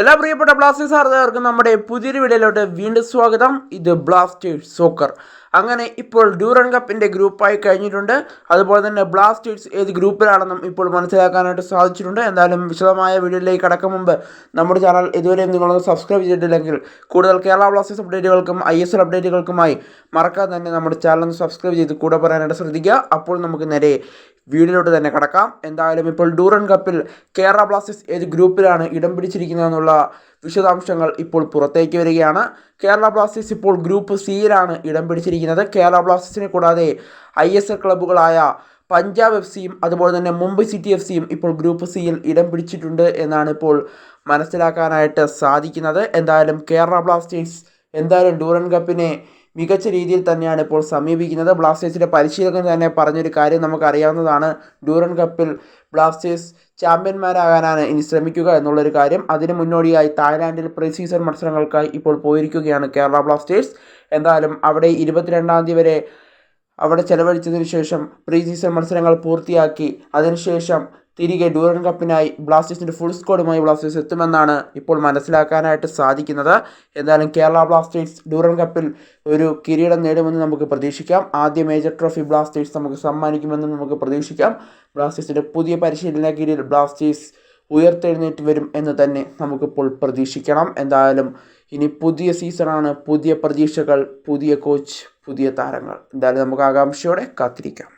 എല്ലാ പ്രിയപ്പെട്ട ബ്ലാസ്റ്റേഴ്സ് ആരാധകർക്കും നമ്മുടെ പുതിയൊരു വീഡിയോയിലോട്ട് വീണ്ടും സ്വാഗതം. ഇത് ബ്ലാസ്റ്റേഴ്സ് സോക്കർ അങ്ങനെ ഇപ്പോൾ ഡ്യൂറൻ കപ്പിന്റെ ഗ്രൂപ്പായി കഴിഞ്ഞിട്ടുണ്ട്. അതുപോലെ തന്നെ ബ്ലാസ്റ്റേഴ്സ് ഏത് ഗ്രൂപ്പിലാണെന്നും ഇപ്പോൾ മനസ്സിലാക്കാനായിട്ട് സാധിച്ചിട്ടുണ്ട്. എന്തായാലും വിശദമായ വീഡിയോയിലേക്ക് കടക്കും മുമ്പ് നമ്മുടെ ചാനൽ ഇതുവരെയും നിങ്ങളൊന്ന് സബ്സ്ക്രൈബ് ചെയ്തിട്ടില്ലെങ്കിൽ കൂടുതൽ കേരള ബ്ലാസ്റ്റേഴ്സ് അപ്ഡേറ്റുകൾക്കും ഐ എസ് എൽ അപ്ഡേറ്റുകൾക്കുമായി മറക്കാതെ തന്നെ നമ്മുടെ ചാനൽ ഒന്ന് സബ്സ്ക്രൈബ് ചെയ്ത് കൂടെ പറയാനായിട്ട് ശ്രദ്ധിക്കുക. അപ്പോൾ നമുക്ക് നേരെ വീഡിയോയിലോട്ട് തന്നെ കടക്കാം. എന്തായാലും ഇപ്പോൾ ഡൂറൻ കപ്പിൽ കേരള ബ്ലാസ്റ്റേഴ്സ് ഏത് ഗ്രൂപ്പിലാണ് ഇടം പിടിച്ചിരിക്കുന്നതെന്നുള്ള വിശദാംശങ്ങൾ ഇപ്പോൾ പുറത്തേക്ക് വരികയാണ്. കേരള ബ്ലാസ്റ്റേഴ്സ് ഇപ്പോൾ ഗ്രൂപ്പ് സിയിലാണ് ഇടം പിടിച്ചിരിക്കുന്നത്. കേരള ബ്ലാസ്റ്റേഴ്സിനെ കൂടാതെ ഐ എസ് എൽ ക്ലബ്ബുകളായ പഞ്ചാബ് എഫ് സിയും അതുപോലെ തന്നെ മുംബൈ സിറ്റി എഫ് സിയും ഇപ്പോൾ ഗ്രൂപ്പ് സിയിൽ ഇടം പിടിച്ചിട്ടുണ്ട് എന്നാണ് ഇപ്പോൾ മനസ്സിലാക്കാനായിട്ട് സാധിക്കുന്നത്. എന്തായാലും കേരള ബ്ലാസ്റ്റേഴ്സ് എന്തായാലും ഡൂറൻ കപ്പിനെ മികച്ച രീതിയിൽ തന്നെയാണ് ഇപ്പോൾ സമീപിക്കുന്നത്. ബ്ലാസ്റ്റേഴ്സിന്റെ പരിശീലകൻ തന്നെ പറഞ്ഞൊരു കാര്യം നമുക്കറിയാവുന്നതാണ്. ഡ്യൂറൻ കപ്പിൽ ബ്ലാസ്റ്റേഴ്സ് ചാമ്പ്യന്മാരാകാനാണ് ഇനി ശ്രമിക്കുക എന്നുള്ളൊരു കാര്യം. അതിന് മുന്നോടിയായി തായ്ലാൻഡിൽ പ്രീ സീസൺ മത്സരങ്ങൾക്കായി ഇപ്പോൾ പോയിരിക്കുകയാണ് കേരള ബ്ലാസ്റ്റേഴ്സ്. എന്തായാലും അവിടെ ഇരുപത്തിരണ്ടാം തീയതി വരെ അവിടെ ചെലവഴിച്ചതിന് ശേഷം പ്രീ സീസൺ മത്സരങ്ങൾ പൂർത്തിയാക്കി അതിനുശേഷം തിരികെ ഡൂറൻ കപ്പിനായി ബ്ലാസ്റ്റേഴ്സിന്റെ ഫുൾ സ്കോഡുമായി ബ്ലാസ്റ്റേഴ്സ് എത്തുമെന്നാണ് ഇപ്പോൾ മനസ്സിലാക്കാനായിട്ട് സാധിക്കുന്നത്. എന്തായാലും കേരള ബ്ലാസ്റ്റേഴ്സ് ഡൂറൻ കപ്പിൽ ഒരു കിരീടം നേടുമെന്ന് നമുക്ക് പ്രതീക്ഷിക്കാം. ആദ്യ മേജർ ട്രോഫി ബ്ലാസ്റ്റേഴ്സ് നമുക്ക് സമ്മാനിക്കുമെന്നും നമുക്ക് പ്രതീക്ഷിക്കാം. ബ്ലാസ്റ്റേഴ്സിന്റെ പുതിയ പരിശീലന കീഴിൽ ബ്ലാസ്റ്റേഴ്സ് ഉയർത്തെഴുന്നേറ്റ് വരും എന്ന് തന്നെ നമുക്കിപ്പോൾ പ്രതീക്ഷിക്കണം. എന്തായാലും ഇനി പുതിയ സീസണാണ് പുതിയ പ്രതീക്ഷകൾ പുതിയ കോച്ച് പുതിയ താരങ്ങൾ. എന്തായാലും നമുക്ക് ആകാംക്ഷയോടെ കാത്തിരിക്കാം.